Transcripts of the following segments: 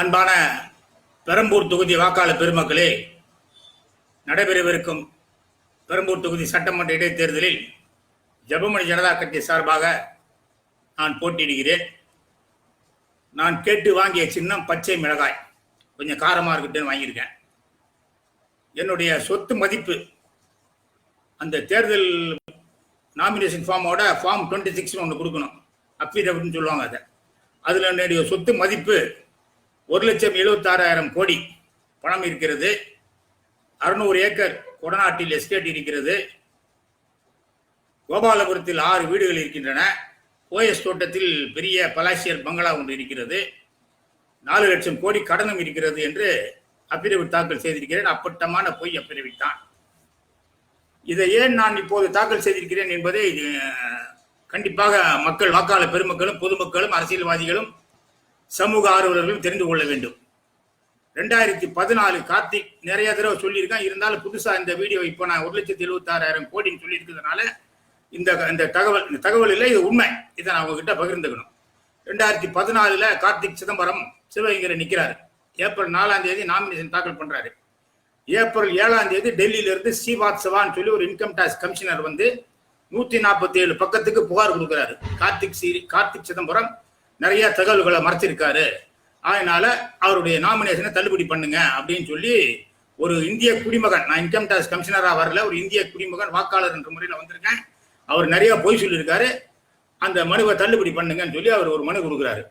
அன்பான பெரம்பூர் தொகுதி வாக்காளர் பெருமக்களே நடைபெறவிருக்கும் பெரம்பூர் தொகுதி சட்டமன்ற இடைத்தேர்தலில் ஜெபமணி ஜனதா கட்சி சார்பாக நான் போட்டியிடுகிறேன். நான் கேட்டு வாங்கிய சின்னம் பச்சை மிளகாய். கொஞ்சம் காரமாக இருக்கட்டுன்னு வாங்கியிருக்கேன். என்னுடைய சொத்து மதிப்பு அந்த தேர்தல் நாமினேஷன் ஃபார்மோட ஃபார்ம் டுவெண்ட்டி சிக்ஸ்னு ஒன்று கொடுக்கணும். அஃபிடவிட்னு சொல்லுவாங்க அதை. அதில் என்னுடைய சொத்து மதிப்பு ஒரு லட்சம் எழுபத்தாறாயிரம் கோடி பணம் இருக்கிறது. அறுநூறு ஏக்கர் கொடநாட்டில் எஸ்டேட் இருக்கிறது. கோபாலபுரத்தில் ஆறு வீடுகள் இருக்கின்றன. ஓஎஸ் தோட்டத்தில் பெரிய பலாசியர் பங்களா ஒன்று இருக்கிறது. நாலு லட்சம் கோடி கடனும் இருக்கிறது என்று அப்பிரவிட் தாக்கல் செய்திருக்கிறேன். அப்பட்டமான பொய் அப்பிரவிட் தான். இதை ஏன் நான் இப்போது தாக்கல் செய்திருக்கிறேன் என்பதை இது, கண்டிப்பாக மக்கள் வாக்காளர் பெருமக்களும் பொதுமக்களும் அரசியல்வாதிகளும் சமூக ஆர்வலர்களும் தெரிந்து கொள்ள வேண்டும். ரெண்டாயிரத்தி பதினாலு கார்த்திக் நிறைய தடவை சொல்லியிருக்கேன். இருந்தாலும் புதுசா இந்த வீடியோ இப்போ நான் ஒரு லட்சத்தி எழுபத்தாறாயிரம் கோடின்னு சொல்லியிருக்கிறதுனால இந்த இந்த தகவல் இந்த தகவல் இல்லை இது உண்மை. இதை நான் உங்ககிட்ட பகிர்ந்துக்கணும். ரெண்டாயிரத்தி பதினாலுல கார்த்திக் சிதம்பரம் சிவகங்கரை நிற்கிறாரு ஏப்ரல் நாலாம் தேதி நாமினேஷன் தாக்கல் பண்றாரு. ஏப்ரல் ஏழாம் தேதி டெல்லியிலிருந்து ஸ்ரீவாத்சவான்னு சொல்லி ஒரு இன்கம் டேக்ஸ் கமிஷனர் வந்து நூத்தி நாற்பத்தி ஏழு பக்கத்துக்கு புகார் கொடுக்குறாரு. கார்த்திக் சி கார்த்திக் சிதம்பரம் நிறைய தகவல்களை மறைச்சிருக்காரு. அதனால அவருடைய நாமினேஷனை தள்ளுபடி பண்ணுங்க அப்படின்னு சொல்லி ஒரு இந்திய குடிமகன் நான் இன்கம் டேக்ஸ் கமிஷனராக வரல ஒரு இந்திய குடிமகன் வாக்காளர் என்ற முறையில் வந்திருக்கேன். அவர் நிறைய பொய் சொல்லியிருக்காரு. அந்த மனுவை தள்ளுபடி பண்ணுங்கன்னு சொல்லி அவர் ஒரு மனு கொடுக்குறாரு.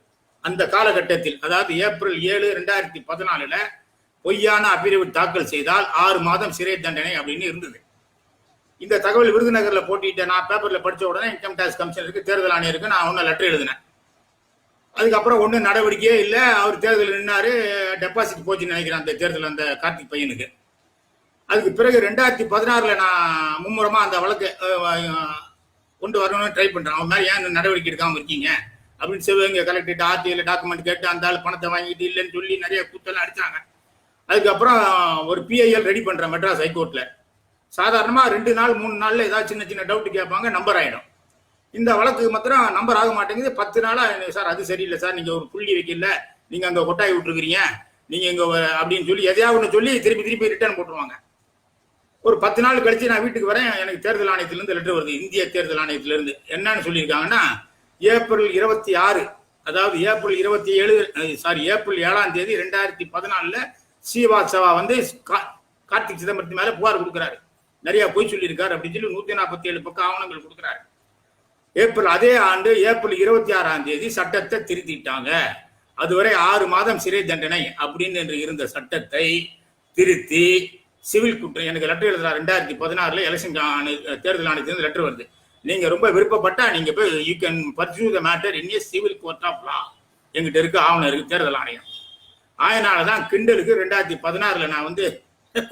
அந்த காலகட்டத்தில் அதாவது ஏப்ரல் ஏழு ரெண்டாயிரத்தி பதினாலுல பொய்யான அபிரவிட் தாக்கல் செய்தால் ஆறு மாதம் சிறை தண்டனை அப்படின்னு இருந்தது. இந்த தகவல் விருதுநகர்ல போட்டிட்டு நான் பேப்பர்ல படிச்ச உடனே இன்கம் டேக்ஸ் கமிஷனருக்கு தேர்தல் ஆணையருக்கு நான் ஒன்று லெட்டர் எழுதினேன். அதுக்கப்புறம் ஒன்றும் நடவடிக்கையே இல்லை. அவர் தேர்தல் நின்னாரு. டெபாசிட் போச்சுன்னு நினைக்கிறேன் அந்த தேர்தல் அந்த கார்த்திக் பையனுக்கு. அதுக்கு பிறகு ரெண்டாயிரத்தி பதினாறுல நான் மும்முரமாக அந்த வழக்கு கொண்டு வரணும்னு ட்ரை பண்ணுறேன் அவன் மாதிரி ஏன் நடவடிக்கை எடுக்காமல் இருக்கீங்க? அப்படின்னு சிவகங்கை கலெக்டர்கிட்ட ஆர்டிஐல டாக்குமெண்ட் கேட்டு அந்த ஆள் பணத்தை வாங்கிட்டு இல்லைன்னு சொல்லி நிறைய கூத்தெல்லாம் அடித்தாங்க அதுக்கப்புறம் ஒரு பிஐஎல் ரெடி பண்ணுறேன் மெட்ராஸ் ஹைகோர்ட்டில் சாதாரணமாக ரெண்டு நாள் மூணு நாளில் ஏதாவது சின்ன சின்ன டவுட் கேட்பாங்க நம்பர் ஆகிடும் இந்த வழக்கு மாத்திரம் நம்பர் ஆக மாட்டேங்குது. பத்து நாளா சார் அது சரியில்லை சார். நீங்க ஒரு புள்ளி வைக்கல. நீங்க அங்க கொட்டாய் விட்டுருக்கிறீங்க நீங்க இங்க அப்படின்னு சொல்லி எதையாவது ஒன்று சொல்லி திருப்பி திருப்பி ரிட்டர்ன் போட்டுருவாங்க. ஒரு பத்து நாள் கழிச்சு நான் வீட்டுக்கு வரேன். எனக்கு தேர்தல் ஆணையத்திலிருந்து லெட்டர் வருது. இந்திய தேர்தல் ஆணையத்திலிருந்து. என்னன்னு சொல்லியிருக்காங்கன்னா ஏப்ரல் இருபத்தி ஆறு அதாவது ஏப்ரல் இருபத்தி ஏழு சாரி ஏப்ரல் ஏழாம் தேதி ரெண்டாயிரத்தி பதினாலுல ஸ்ரீவாத்சவா வந்து கா- கார்த்திக் சிதம்பரத்து மேல புகார் கொடுக்குறாரு. நிறைய பொய் சொல்லியிருக்காரு அப்படின்னு சொல்லி நூத்தி நாற்பத்தி ஏழு பக்கம் ஆவணங்கள் கொடுக்குறாரு. ஏப்ரல் அதே ஆண்டு ஏப்ரல் இருபத்தி ஆறாம் தேதி சட்டத்தை திருத்திட்டாங்க. அதுவரை ஆறு மாதம் சிறை தண்டனை அப்படின்னு என்று இருந்த சட்டத்தை திருத்தி சிவில் குற்றம் எனக்கு லெட்டர் எழுதுறா ரெண்டாயிரத்தி பதினாறுல எலெக்ஷன் தேர்தல் ஆணையத்திலிருந்து லெட்டர் வருது. நீங்க ரொம்ப விருப்பப்பட்டா நீங்க போய் you can pursue the matter in a civil court of law எங்கிட்ட இருக்கு ஆவணம் இருக்கு தேர்தல் ஆணையம். அதனால தான் கிண்டலுக்கு ரெண்டாயிரத்தி பதினாறுல நான் வந்து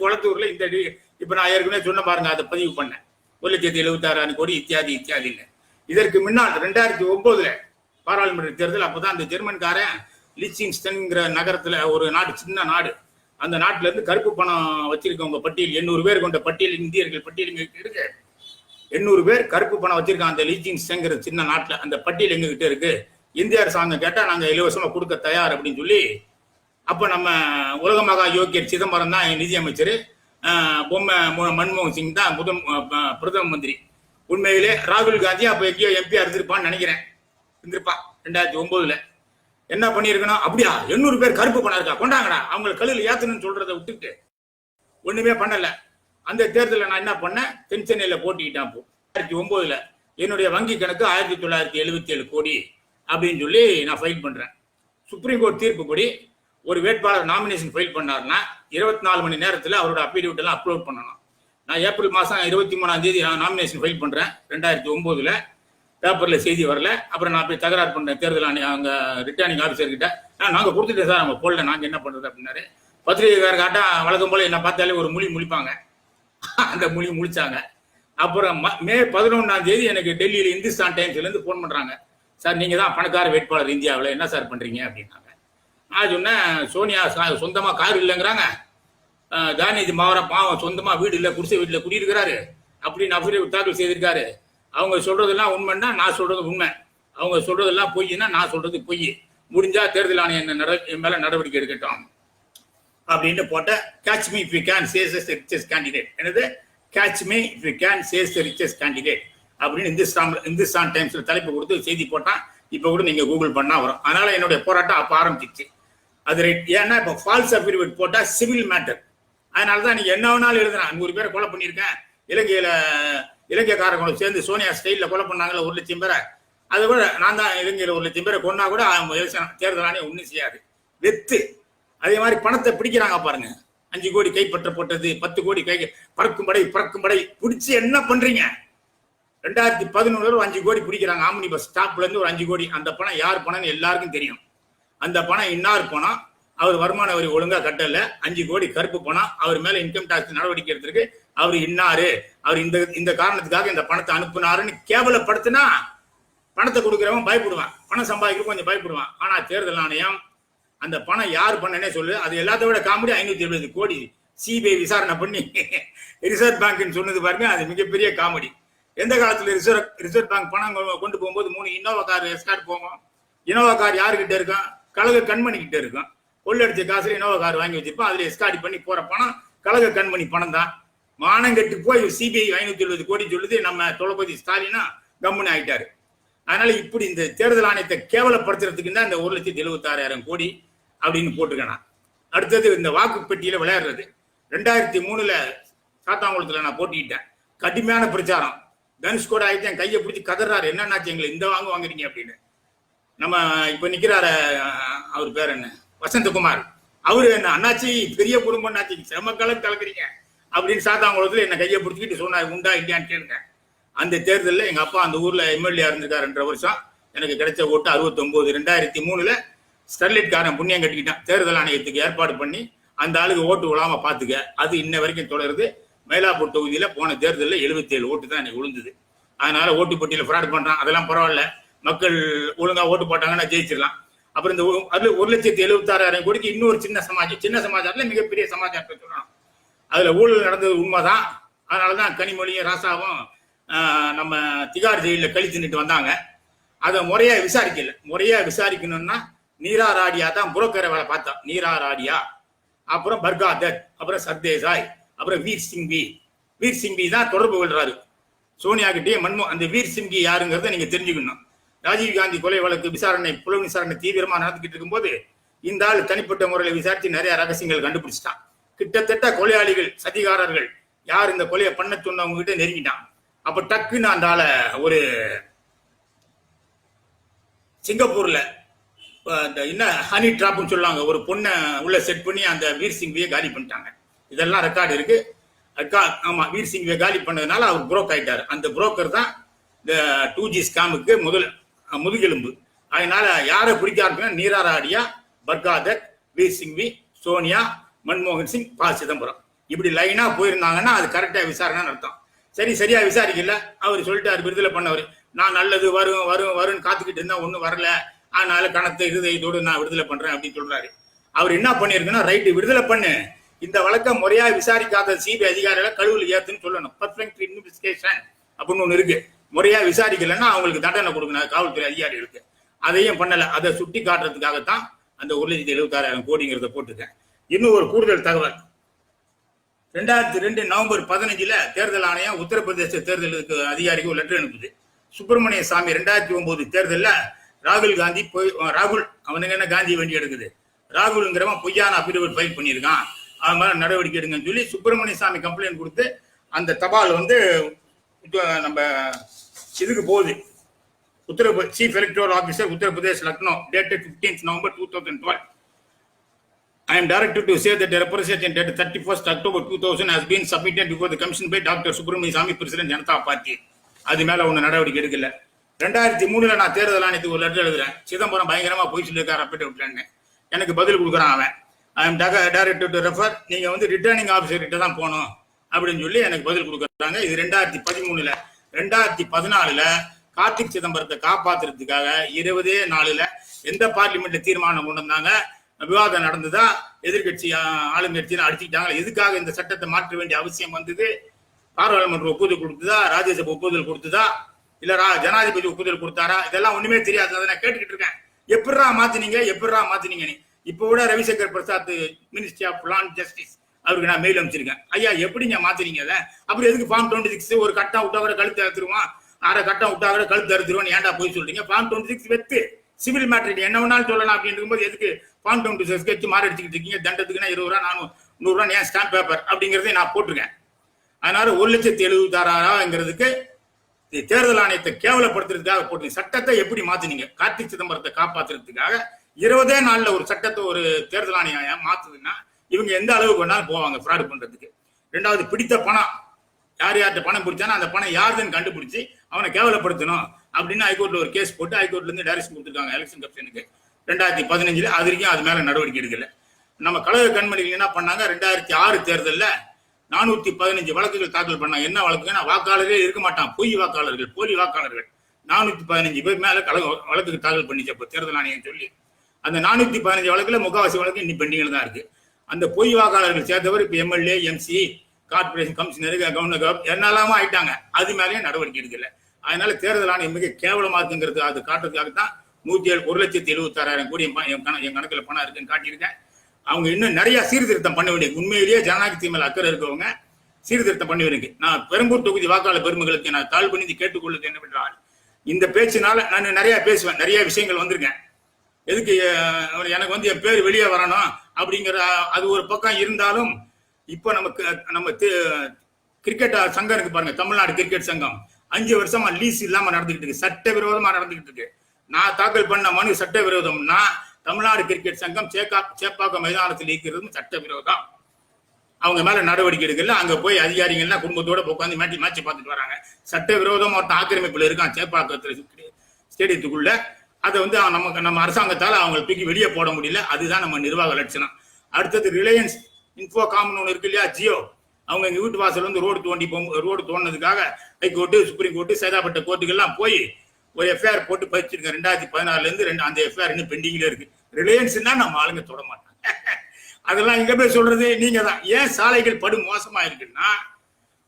குளத்தூர்ல இந்த இப்போ இப்ப நான் ஏற்கனவே சொன்ன பாருங்க அதை பதிவு பண்ணேன். ஒரு லட்சத்தி எழுபத்தாறாயிரம் கோடி இத்தியாதி இத்தியாதின்னு. இதற்கு முன்னால் ரெண்டாயிரத்தி ஒன்பதுல பாராளுமன்ற தேர்தல் அப்பதான் அந்த ஜெர்மன்காரன் லிச்சிங்ஸ்டன்ங்கிற நகரத்துல ஒரு நாடு சின்ன நாடு. அந்த நாட்டுல இருந்து கருப்பு பணம் வச்சிருக்கவங்க பட்டியல் எண்ணூறு பேர் கொண்ட பட்டியல் இந்தியர்கள் பட்டியல் இங்க இருக்கு? எண்ணூறு பேர் கருப்பு பணம் வச்சிருக்காங்க அந்த லீச்சிங்ஸ்டன்ங்கிற சின்ன நாட்டுல. அந்த பட்டியல் எங்ககிட்ட இருக்கு? இந்திய அரசாங்கம் கேட்டா நாங்க இலவசமா கொடுக்க தயார் அப்படின்னு சொல்லி அப்ப நம்ம உலக மகா யோகியர் சிதம்பரம் தான் நிதி அமைச்சர் பொம்மை மன்மோகன் சிங் தான் முதல் பிரதம மந்திரி. உண்மையிலே ராகுல் காந்தி அப்ப எங்கேயோ எம்பி இருந்திருப்பான்னு நினைக்கிறேன். இருந்திருப்பான் ரெண்டாயிரத்தி ஒன்பதுல என்ன பண்ணியிருக்கணும்? அப்படியா எண்ணூறு பேர் கருப்பு பணம் இருக்கா? கொண்டாங்கடா அவங்க கல்லில் ஏத்தணும்னு சொல்றதை விட்டுட்டு. ஒண்ணுமே பண்ணல. அந்த தேர்தலில் நான் என்ன பண்ணேன்? தென் சென்னையில போட்டிக்கிட்டேன் போ. ரெண்டாயிரத்தி ஒன்பதுல என்னுடைய வங்கி கணக்கு ஆயிரத்தி தொள்ளாயிரத்தி எழுபத்தி ஏழு கோடி அப்படின்னு சொல்லி நான் ஃபைல் பண்றேன். சுப்ரீம் கோர்ட் தீர்ப்புப்படி ஒரு வேட்பாளர் நாமினேஷன் ஃபைல் பண்ணாருன்னா இருபத்தி நாலு மணி நேரத்தில் அவரோட அப்பிடிவிட் எல்லாம் அப்லோட் பண்ணணும். நான் ஏப்ரல் மாதம் இருபத்தி மூணாம் தேதி நான் நாமினேஷன் ஃபைல் பண்ணுறேன் ரெண்டாயிரத்தி ஒம்போதில் பேப்பரில் செய்தி வரல. அப்புறம் நான் போய் தகராறு பண்ணேன் தேர்தல் ஆணைய அங்கே ரிட்டர்னிங் ஆஃபீஸர்கிட்ட ஆனால் நாங்கள் கொடுத்துட்டேன் சார் அவங்க போடல. நாங்கள் என்ன பண்ணுறது அப்படின்னாரு. பத்திரிகைக்காரர்காட்டா வழக்கம் போல் என்ன பார்த்தாலே ஒரு மொழி முழிப்பாங்க. அந்த மொழி முழிச்சாங்க. அப்புறம் ம- மே பதினொன்றாம் தேதி எனக்கு டெல்லியில் இந்துஸ்தான் டைம்ஸ்லேருந்து ஃபோன் பண்ணுறாங்க சார் நீங்கள் தான் பணக்கார வேட்பாளர் இந்தியாவில். என்ன சார் பண்ணுறீங்க அப்படின்னாங்க. நான் சொன்னேன் சோனியா சா- கார் இல்லைங்கிறாங்க. அஹ் மாவரா மாவரம் பாவம் சொந்தமா வீடு இல்லை குடிசை வீட்டில் குடியிருக்கிறாரு. அப்படின்னு அஃபிடேவிட் தாக்கல் செய்திருக்காரு. அவங்க சொல்றதெல்லாம் உண்மைன்னா நான் சொல்றது உண்மை. அவங்க சொல்றதெல்லாம் பொய்னா நான் சொல்றது பொய். முடிஞ்சா தேர்தல் ஆணையம் என்ன நட- மேல நடவடிக்கை எடுக்கட்டும். அப்படின்னு போட்ட catch me if you can chase as richest candidate என்னது? Catch me if you can chase the richest candidate அப்படின்னு இந்துஸ்தான் இந்துஸ்தான் டைம்ஸ்ல தலைப்பு கொடுத்து செய்தி போட்டான். இப்போ கூட நீங்க கூகுள் பண்ணா வரும். அதனால என்னுடைய போராட்டம் அப்ப ஆரம்பிச்சிச்சு. அது ரைட் ஏன்னா இப்போ ஃபால்ஸ் அஃபிடவிட் போட்டால் சிவில் மேட்டர் அதனால தான் நீங்க என்ன வேணாலும் எழுதுறேன் நூறு பேரை கொலை பண்ணியிருக்கேன். இலங்கையில இலங்கைக்காரங்களும் சேர்ந்து சோனியா ஸ்டைல்ல கொலை பண்ணாங்களே ஒரு லட்சம் பேரை. அதை விட நான் தான் இலங்கையில ஒரு லட்சம் பேரை கொண்டா கூட அவங்க எலெக்ஷன் தேர்தல் ஆணையம் ஒன்றும் செய்யாது. வெத்து. அதே மாதிரி பணத்தை பிடிக்கிறாங்க பாருங்க. அஞ்சு கோடி கைப்பற்றப்பட்டது பத்து கோடி கை பறக்கும் படை பறக்கும் படை. பிடிச்சி என்ன பண்றீங்க? ரெண்டாயிரத்தி பதினொன்றுல ஒரு அஞ்சு கோடி பிடிக்கிறாங்க. ஆம்னி பஸ் ஸ்டாப்ல இருந்து ஒரு அஞ்சு கோடி. அந்த பணம் யார் பணம்னு எல்லாருக்கும் தெரியும். அந்த பணம் இன்னார் பணம்? அவர் வருமான வரி ஒழுங்கா கட்டல. அஞ்சு கோடி கருப்பு பணம். அவர் மேல இன்கம் டாக்ஸ் நடவடிக்கை எடுத்திருக்கு. அவர் இன்னாரு? அவர் இந்த இந்த காரணத்துக்காக இந்த பணத்தை அனுப்புனாருன்னு கேவலப்படுத்தினா பணத்தை கொடுக்குறவன் பயப்படுவான். பணம் சம்பாதிக்க கொஞ்சம் பயப்படுவான். ஆனா தேர்தல் ஆணையம் அந்த பணம் யார் பண்ணனே சொல்லு. அது எல்லாத்த விட காமெடி ஐநூத்தி எழுபது கோடி சிபிஐ விசாரணை பண்ணி ரிசர்வ் பேங்க்னு சொன்னது பாருங்க. அது மிகப்பெரிய காமெடி. எந்த காலத்துல ரிசர்வ் ரிசர்வ் பேங்க் பணம் கொண்டு போகும்போது மூணு இனோவா கார் எஸ்கார்ட் போகும். இனோவா கார் யாருக்கிட்ட இருக்கும்? கழக கண்மணி கிட்ட இருக்கும். கொள்ளடிச்ச காசுல இனோவா கார் வாங்கி வச்சிருப்போம். அதுல எஸ்கார்ட் பண்ணி போற பணம் கழக கண்மணி பணம் தான். மானங்கெட்டு போய் சிபிஐ ஐநூத்தி எழுபது கோடி சொல்லுது. நம்ம தளபதி ஸ்டாலினா கம்முன்னு ஆயிட்டாரு. அதனால இப்படி இந்த தேர்தல் ஆணையத்தை கேவலப்படுத்துறதுக்கு தான் இந்த ஒரு லட்சத்தி எழுபத்தாறாயிரம் கோடி அப்படின்னு போட்டிருக்கேன். நான். அடுத்தது இந்த வாக்கு பெட்டியில விளையாடுறது. ரெண்டாயிரத்தி மூணுல சாத்தாங்குளத்துல நான் போட்டிக்கிட்டேன் கடுமையான பிரச்சாரம். தனுஷ்கோட ஆயிட்டு என் கையை பிடிச்சி கதறாரு. என்னன்னாச்சு எங்களை இந்த வாங்க வாங்குறீங்க அப்படின்னு. நம்ம இப்ப நிக்கிறாரு அவர் பேர் என்ன? வசந்தகுமார் அவரு என்ன அண்ணாச்சி பெரிய குடும்பம் அண்ணாச்சி செம கலக்குறீங்க. அப்படின்னு உலகத்தில் என்னை கையை பிடிச்சிக்கிட்டு சொன்னார் உண்டா இல்லையான்னு கேளுங்க. அந்த தேர்தலில் எங்கள் அப்பா அந்த ஊரில் எம்எல்ஏ இருந்திருக்கார் ரெண்டரை வருஷம் எனக்கு கிடைச்ச ஓட்டு அறுபத்தொம்போது. ரெண்டாயிரத்தி மூணில் ஸ்டெர்லைட் காரன் புண்ணியம் கட்டிக்கிட்டான். தேர்தல் ஆணையத்துக்கு ஏற்பாடு பண்ணி அந்த ஆளுக்கு ஓட்டு விழாம பார்த்துக்க அது இன்ன வரைக்கும் தொடருது. மயிலாப்பூர் தொகுதியில் போன தேர்தலில் 77 ஓட்டு தான் எனக்கு விழுந்தது. அதனால ஓட்டு போட்டியில் ஃப்ராட் பண்ணுறான் அதெல்லாம் பரவாயில்ல. மக்கள் ஒழுங்காக ஓட்டு போட்டாங்கன்னா ஜெயிச்சிடலாம். அப்புறம் இந்த ஒரு- அதுல ஒரு லட்சத்தி எழுபத்தாறாயிரம் கோடிக்கு இன்னொரு சின்ன சமாஜம் சின்ன சமாஜத்துல மிகப்பெரிய சமாஜம் சொல்லணும். அதுல ஊழல் நடந்தது உண்மைதான். அதனாலதான் கனிமொழியும் ராசாவும் நம்ம திகார் ஜெயில கழி தின்னுட்டு வந்தாங்க. அதை முறையா விசாரிக்கல. முறையா விசாரிக்கணும்னா நீராராடியா தான் புரோக்கரை வேலை பார்த்தோம் நீராராடியா. அப்புறம் பர்கா தத் அப்புறம் சர்தேசாய் அப்புறம் வீர் சிங்வி. வீர் சிங்வி தான் தொடர்பு கொள்றாரு. சோனியா கிட்டே மன்மோ அந்த வீர் சிங்கி யாருங்கிறத நீங்க தெரிஞ்சுக்கணும். ராஜீவ் காந்தி கொலை வழக்கு விசாரணை புலன் விசாரணை தீவிரமா நடத்திக்கிட்டு இருக்கும்போது இந்த ஆள் தனிப்பட்ட முறையில் விசாரிச்சு நிறைய ரகசியங்கள் கண்டுபிடிச்சிட்டான். கிட்டத்தட்ட கொலையாளிகள் சதிகாரர்கள் யார் இந்த கொலையை பண்ண சொன்னவங்க கிட்ட நெருங்கிட்டான். அப்ப டக்குன்னு அந்த ஆளை ஒரு சிங்கப்பூர்ல இந்த என்ன ஹனி ட்ராப்னு சொல்லுவாங்க ஒரு பொண்ணை உள்ள செட் பண்ணி அந்த வீர் சிங்வியை காலி பண்ணிட்டாங்க. இதெல்லாம் ரெக்கார்டு இருக்கு. ஆமா வீர் சிங்வியை காலி பண்ணதுனால அவர் புரோக் ஆயிட்டார். அந்த புரோக்கர் தான் இந்த டூ ஜி ஸ்காமுக்கு முதல் முதுகெலும்பு. அதனால யாரை பிடிக்க ஆரம்பிக்கணும் நீராராடியா பர்காதர் வீர் சிங்வி சோனியா மன்மோகன் சிங் ப சிதம்பரம். இப்படி லைனா போயிருந்தாங்கன்னா அது கரெக்டா விசாரணை அர்த்தம். சரி சரியா விசாரிக்கல. அவர் சொல்லிட்டார் விடுதலை பண்ணவர். நான் நல்லது வரும் வரும் வரும்னு காத்துக்கிட்டு இருந்தா ஒன்றும் வரல. அதனால கணத்தை இருதயத்தோடு நான் விடுதலை பண்றேன் அப்படின்னு சொல்றாரு. அவர் என்ன பண்ணிருக்குன்னா ரைட்டு விடுதலை பண்ணு. இந்த வழக்கை முறையா விசாரிக்காத சிபிஐ அதிகாரிகளை கழுவில் ஏத்துன்னு சொல்லணும். பர்ஃபெக்ட் இன்வெஸ்டிகேஷன் அப்படின்னு ஒன்று இருக்கு. முறையா விசாரிக்கலைன்னா அவங்களுக்கு தண்டனை கொடுக்கணும். காவல்துறை காவல்துறை அதிகாரிகளுக்கு அதையும் பண்ணல. அதை சுட்டி காட்டுறதுக்காகத்தான் அந்த ஒரு லட்சத்தி எழுபத்தாறாயிரம் கோடிங்கிறத போட்டிருக்கேன். இன்னும் ஒரு கூடுதல் தகவல். ரெண்டாயிரத்தி ரெண்டு நவம்பர் பதினஞ்சுல தேர்தல் ஆணையம் உத்தரப்பிரதேச தேர்தலுக்கு அதிகாரிக்கு ஒரு லெட்டர் அனுப்புது. சுப்பிரமணிய சாமி ரெண்டாயிரத்தி ஒன்பது தேர்தலில் ராகுல் காந்தி போய் ராகுல் அவனுங்க என்ன காந்தி வண்டி எடுக்குது? ராகுல்ங்கிறவன் பொய்யான அபிடவிட் ஃபைல் பண்ணியிருக்கான். அது மாதிரி நடவடிக்கை எடுங்கன்னு சொல்லி சுப்பிரமணிய சாமி கம்ப்ளைண்ட் கொடுத்து அந்த தபால் வந்து நம்ம இதுக்கு போகுது. உத்தரப் chief electoral officer Uttar Pradesh Lucknow dated 15th November two thousand twelve I am directed to say that the representation dated 31st October 2000 has been submitted before the commission by Dr. Subramanian Sami, President Janata Party. அது மேல ஒன்றும் நடவடிக்கை எடுக்கல. ரெண்டாயிரத்தி மூணுல நான் தேர்தல் ஆணையத்துக்கு ஒரு லெட்டர் எழுதுறேன். சிதம்பரம் பயங்கரமா போய் சொல்லியிருக்காரு அப்படி விட்டுறேன்னு. எனக்கு பதில் கொடுக்குறான் அவன். I am directed to refer நீங்க வந்து ரிட்டர்னிங் ஆஃபீஸர் கிட்ட தான் போகணும். அப்படின்னு சொல்லி எனக்கு பதில் கொடுக்குறாங்க. இது ரெண்டாயிரத்தி பதிமூணுல ரெண்டாயிரத்தி பதினாலுல கார்த்திக் சிதம்பரத்தை காப்பாத்துறதுக்காக இருபதே நாலுல எந்த பார்லிமெண்ட்ல தீர்மானம் கொண்டு வந்தாங்க? விவாதம் நடந்ததா? எதிர்கட்சி ஆளுங்கட்சியை அடிச்சுக்கிட்டாங்க எதுக்காக இந்த சட்டத்தை மாற்ற வேண்டிய அவசியம் வந்தது? பாராளுமன்ற ஒப்புதல் கொடுத்ததா? ராஜ்யசபா ஒப்புதல் கொடுத்ததா? இல்ல ரா- ஜனாதிபதி ஒப்புதல் கொடுத்தாரா? இதெல்லாம் ஒண்ணுமே தெரியாது. அதை நான் கேட்டுக்கிட்டு இருக்கேன். எப்படிரா மாத்தினீங்க? எப்படிரா மாத்தினீங்க நீ இப்போ கூட Ravishankar Prasad ministry of law and justice அவருக்கு நான் மெயில் அனுப்பிச்சிருக்கேன். ஐயா எப்படிங்க மாத்துறீங்க அதை? அப்புறம் எதுக்கு ஃபார்ம் டுவெண்ட்டி சிக்ஸ் ஒரு கட்டம் விட்டா கூட கழுத்து அறுத்துருவான் அரை கட்டம் விட்டா கூட கழுத்து அறுத்துருவான் ஏன்டா போய் சொல்றீங்க? ஃபார்ம் டுவெண்ட்டி சிக்ஸ் வெத்து சிவில் மேட்ரிக் என்ன வேணாலும் சொல்லலாம் அப்படின்னு போது எதுக்கு ஃபார்ம் டுவெண்ட்டி சிக்ஸ் வச்சு மாறி அடிச்சுக்கிட்டு இருக்கீங்க? தண்டத்துக்குன்னா இருபது ரூபா நானும் நூறுரூவா ஏன் ஸ்டாம்ப் பேப்பர் அப்படிங்கிறதை நான் போட்டிருக்கேன். அதனால ஒரு லட்சத்தி எழுபத்தாறாயிரங்கிறதுக்கு தேர்தல் ஆணையத்தை கேவலப்படுத்துறதுக்காக போட்டு சட்டத்தை எப்படி மாத்தினீங்க? கார்த்திக் சிதம்பரத்தை காப்பாத்துறதுக்காக இருபதே நாள்ல ஒரு சட்டத்தை ஒரு தேர்தல் ஆணையம் மாத்துதுன்னா இவங்க எந்த அளவுக்கு வேணாலும் போவாங்க ஃப்ராடு பண்றதுக்கு. ரெண்டாவது பிடித்த பணம். யார் யார்கிட்ட பணம் பிடிச்சானோ அந்த பணம் யாருதுன்னு கண்டுபிடிச்சி அவனை கேவலப்படுத்தணும் அப்படின்னு ஹைகோர்ட்ல ஒரு கேஸ் போட்டு ஹைகோர்ட்ல இருந்து டைரக்ஷன் கொடுத்துருக்காங்க எலெக்ஷன் கமிஷனுக்கு ரெண்டாயிரத்தி பதினஞ்சுல அது வரைக்கும் அது மேல நடவடிக்கை எடுக்கல. நம்ம கழக கண்மணிகள் என்ன பண்ணாங்க? ரெண்டாயிரத்தி ஆறு தேர்தலில் நானூத்தி பதினஞ்சு வழக்குகள் தாக்கல் பண்ணாங்க. என்ன வழக்குன்னா வாக்காளரே இருக்க மாட்டான். பொய் வாக்காளர்கள் போலி வாக்காளர்கள். நானூத்தி பதினஞ்சு பேர் மேல கழக வழக்கு தாக்கல் பண்ணிச்சு அப்போ தேர்தல் ஆணையம் சொல்லி. அந்த நானூத்தி பதினஞ்சு வழக்குல முக்காவாசி வழக்கு இன்னி பெண்டிங்ல தான் இருக்கு. அந்த பொய் வாக்காளர்கள் சேர்ந்தவர் இப்ப MLA MC corporation commissioner governor என்னெல்லாமோ ஆயிட்டாங்க. அது மேலேயும் நடவடிக்கை எடுக்கல. அதனால தேர்தல் ஆணையம் மிக கேவலமா இருக்குங்கிறது அது காட்டுறதுக்காக தான் நூத்தி ஏழு ஒரு லட்சத்தி எழுபத்தாறாயிரம் கோடி என் பண- என் கண- என் பணம் இருக்குன்னு காட்டியிருக்கேன். அவங்க இன்னும் நிறைய சீர்திருத்தம் பண்ண வேண்டியது. உண்மையிலேயே ஜனநாயகத்தின் மேல அக்கறை இருக்கவங்க சீர்திருத்தம் பண்ணி வருங்க நான் பெரம்பூர் தொகுதி வாக்காளர் பெருமகளுக்கு நான் தாழ் பண்ணி கேட்டுக்கொள்வது என்னவென்றால் இந்த பேச்சினால நான் நிறைய பேசுவேன். நிறைய விஷயங்கள் வந்திருக்கேன். எதுக்கு எனக்கு வந்து என் பேர் வெளியே வரணும். அப்படிங்கிற அது ஒரு பக்கம் இருந்தாலும் இப்போ நமக்கு நம்ம கிரிக்கெட் சங்கம் இருக்கு பாருங்க தமிழ்நாடு கிரிக்கெட் சங்கம். அஞ்சு வருஷமா லீஸ் இல்லாம நடந்துகிட்டு இருக்கு சட்டவிரோதமா நடந்துகிட்டு இருக்கு. நான் தாக்கல் பண்ண மனு சட்டவிரோதம்னா தமிழ்நாடு கிரிக்கெட் சங்கம் சேக்கா சேப்பாக்கம் மைதானத்தில் இருக்கிறதும் சட்டவிரோதம். அவங்க மேல நடவடிக்கை எடுக்கல அங்க போய் அதிகாரிகள்லாம் குடும்பத்தோட உட்காந்து மேட்ச் மேட்ச் பார்த்துட்டு வராங்க. சட்டவிரோதம் ஒருத்தன் ஆக்கிரமிப்புல இருக்கான் சேப்பாக்கத்துல ஸ்டேடியத்துக்குள்ள அதை வந்து நம்ம நமக்கு நம்ம அரசாங்கத்தால் அவங்களை தூக்கி வெளியே போட முடியல. அதுதான் நம்ம நிர்வாக லட்சணம். அடுத்தது ரிலையன்ஸ் இன்ஃபோகாம்னு ஒன்று இருக்கு இல்லையா? ஜியோ. அவங்க எங்கள் வீட்டு வாசல் வந்து ரோடு தோண்டி போ ரோடு தோண்டினதுக்காக ஹைகோர்ட்டு சுப்ரீம் கோர்ட்டு சேதாப்பட்ட கோர்ட்டுக்கெல்லாம் போய் ஒரு எஃப்ஐஆர் போட்டு பதிச்சிருக்கேன் ரெண்டாயிரத்தி பதினாறுலேருந்து ரெண்டு அந்த எஃப்ஐஆர் இன்னும் பெண்டிங்கில் இருக்கு. ரிலையன்ஸ்னா நம்ம ஆளுங்க தொட மாட்டாங்க. அதெல்லாம் இங்கே போய் சொல்றது? நீங்க தான் ஏன் சாலைகள் படு மோசமா இருக்குன்னா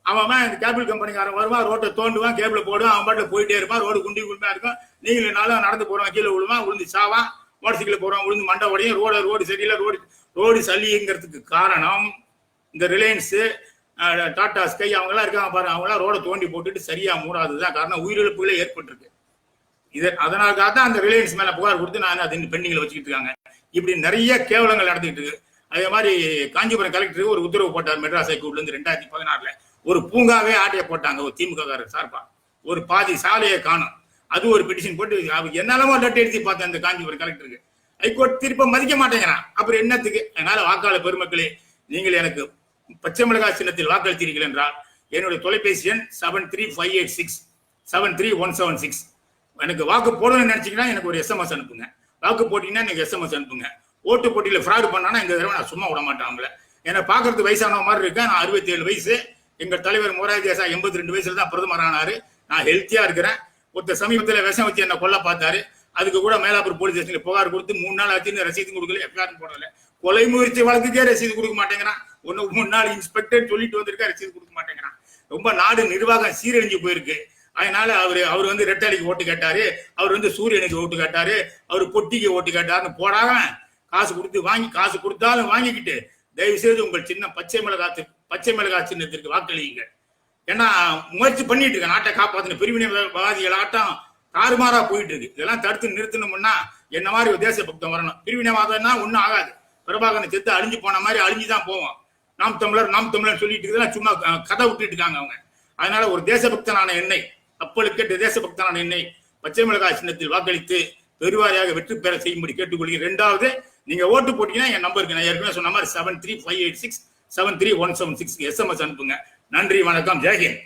அவன் இந்த கேபிள் கம்பெனிக்காரன் வருவான் ரோட்டை தோண்டுவான் கேபிள் போடுவான் அவன் பாட்டில் போயிட்டே இருப்பான் ரோடு குண்டி குண்டியா இருக்கும். நீங்களும் நடந்து போறவன் கீழே விழுவான் விழுந்து சாவான் மோட்டர் சைக்கிள் போறவன் விழுந்து மண்டை உடையும் ரோடு ரோடு சரியில்லை ரோடு ரோடு சளிங்கிறதுக்கு காரணம் இந்த ரிலையன்ஸு டாடா ஸ்கை அவங்கெல்லாம் இருக்காங்க பாரு அவங்களாம் ரோடை தோண்டி போட்டுட்டு சரியா மூடாததுதான் காரணம் உயிரிழப்புகளே ஏற்பட்டிருக்கு. இது அதனால தான் அந்த ரிலையன்ஸ் மேலே புகார் கொடுத்து நான் அது பெண்டிங்கில் வச்சுக்கிட்டு இருக்காங்க. இப்படி நிறைய கேவலங்கள் நடந்துகிட்டு இருக்கு. அதே மாதிரி காஞ்சிபுரம் கலெக்டருக்கு ஒரு உத்தரவு போட்டார் மெட்ராஸ் ஹைகோர்ட்லேருந்து ரெண்டாயிரத்தி பதினாறுல. ஒரு பூங்காவே ஆட்டைய போட்டாங்க ஒரு திமுக சார்பா. ஒரு பாதி சாலையை காணும். அது ஒரு பெட்டிஷன் போட்டு அவர் என்னெல்லாமோ லெட்டர் எழுதி பார்த்தேன் அந்த காஞ்சிபுரம் கலெக்டருக்கு ஹைகோர்ட் திருப்ப மதிக்க மாட்டேங்கிறான். அப்புறம் என்னத்துக்கு? அதனால வாக்காளர் பெருமக்களே நீங்கள் எனக்கு பச்சை மிளகாய் சின்னத்தில் வாக்களித்தீர்கள் என்றால் என்னுடைய தொலைபேசி எண் seven three five eight six seven three one seven six எனக்கு வாக்கு போடணும்னு நினைச்சீங்கன்னா எனக்கு ஒரு எஸ்எம்எஸ் அனுப்புங்க. வாக்கு போட்டீங்கன்னா எனக்கு எஸ்எம்எஸ் அனுப்புங்க. ஓட்டு போட்டியில் ஃப்ராடு பண்ணானா இந்த தடவை நான் சும்மா விட மாட்டேன் அவங்கள. என்னை பார்க்கறதுக்கு வயசான மாதிரி இருக்கேன். நான் அறுபத்தேழு வயசு. எங்க தலைவர் மொராஜி தேசாய் எண்பத்தி ரெண்டு வயசுல தான் பிரதமர் ஆனாரு. நான் ஹெல்த்தியா இருக்கிறேன். ஒருத்தர் சமீபத்தில் விஷம் வச்சு என்னை கொல்ல பார்த்தாரு. அதுக்கு கூட மேலாப்பூர் போலீஸ் ஸ்டேஷன்ல புகார் கொடுத்து மூணு நாள் ஆச்சு ரசீது கொடுக்கல எஃப்ஐஆர் போடல. கொலை முயற்சி வழக்குக்கே ரசீது கொடுக்க மாட்டேங்கிறான். ஒன்னு மூணு நாள் இன்ஸ்பெக்டர் சொல்லிட்டு வந்திருக்கா ரசீது கொடுக்க மாட்டேங்கிறான். ரொம்ப நாடு நிர்வாகம் சீரழிஞ்சு போயிருக்கு. அதனால அவர் அவர் வந்து ரெட்டாளிக்கு ஓட்டு கேட்டாரு. அவர் வந்து சூரியனுக்கு ஓட்டு கேட்டாரு. அவர் பொட்டிக்கு ஓட்டு கேட்டாருன்னு போடாம காசு கொடுத்து வாங்கி காசு கொடுத்தாலும் வாங்கிக்கிட்டு தயவு செய்து உங்கள் சின்ன பச்சை மிளகாத்து பச்சை மிளகா சின்னத்திற்கு வாக்களியுங்க ஏன்னா முயற்சி பண்ணிட்டு இருக்க நாட்டை காப்பாத்தின பிரிவினைவாதிகளாட்டம் தாறுமாறா போயிட்டு இருக்கு இதெல்லாம் தடுத்து நிறுத்தணும்னா என்ன மாதிரி ஒரு தேசபக்தம் வரணும்? பிரிவினைவாதம்னா ஒன்றும் ஆகாது. பிரபாகரன் செத்து அழிஞ்சு போன மாதிரி அழிஞ்சு தான் போவோம். நாம் தமிழர் நாம் தமிழர் சொல்லிட்டு இருக்கிறதெல்லாம் சும்மா கதை விட்டுட்டு இருக்காங்க அவங்க. அதனால ஒரு தேசபக்தனான என்னை அப்பளுக்கு தேசபக்தனான என்னை பச்சை மிளகாய் சின்னத்தில் வாக்களித்து பெருவாரியாக வெற்றி பெற செய்யும்படி கேட்டுக்கொள்கிறேன். ரெண்டாவது நீங்க ஓட்டு போட்டீங்கன்னா என் நம்பருக்கு நான் ஏற்கனவே சொன்ன மாதிரி seven three five eight six seven three one seven six SMS அனுப்புங்க. நன்றி வணக்கம். ஜெயஹிந்த்